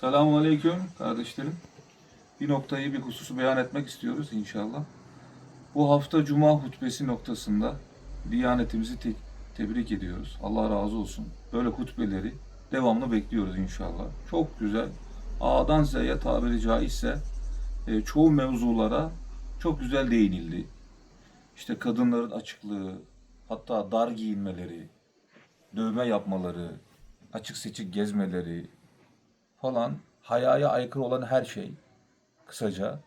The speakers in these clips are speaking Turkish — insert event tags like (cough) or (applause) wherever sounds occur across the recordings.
Selamun Aleyküm kardeşlerim. Bir noktayı, bir hususu beyan etmek istiyoruz inşallah. Bu hafta Cuma hutbesi noktasında Diyanetimizi te- tebrik ediyoruz. Allah razı olsun. Böyle hutbeleri devamlı bekliyoruz inşallah. Çok güzel. A'dan Z'ye tabiri caizse e, çoğu mevzulara çok güzel değinildi. İşte kadınların açıklığı, hatta dar giyinmeleri, dövme yapmaları, açık seçik gezmeleri, falan hayaya aykırı olan her şey kısaca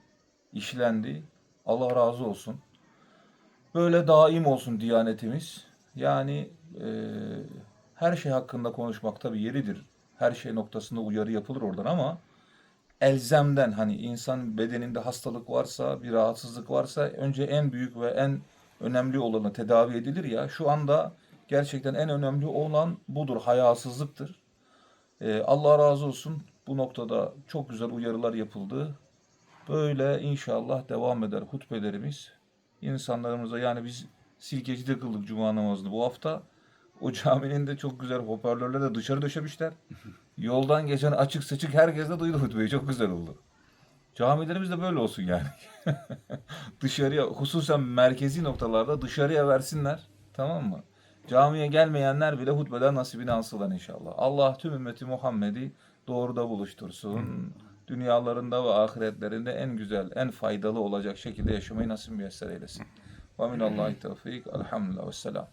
işlendi. Allah razı olsun. Böyle daim olsun diyanetimiz. Yani e, her şey hakkında konuşmak tabii yeridir. Her şey noktasında uyarı yapılır oradan ama elzemden hani insan bedeninde hastalık varsa, bir rahatsızlık varsa önce en büyük ve en önemli olanı tedavi edilir ya. Şu anda gerçekten en önemli olan budur, hayasızlıktır. Ee, Allah razı olsun. Bu noktada çok güzel uyarılar yapıldı. Böyle inşallah devam eder hutbelerimiz. İnsanlarımıza yani biz Silkeci'de kıldık cuma namazını bu hafta. O caminin de çok güzel hoparlörleri de dışarı döşemişler. (laughs) Yoldan geçen açık seçik herkes de duydu hutbeyi. Çok güzel oldu. Camilerimiz de böyle olsun yani. (laughs) dışarıya hususen merkezi noktalarda dışarıya versinler. Tamam mı? Camiye gelmeyenler bile hutbeden nasibini alsınlar inşallah. Allah tüm ümmeti Muhammed'i doğruda buluştursun. Dünyalarında ve ahiretlerinde en güzel, en faydalı olacak şekilde yaşamayı nasip müyesser eylesin. Ve minallahi tevfik. Elhamdülillah ve selam.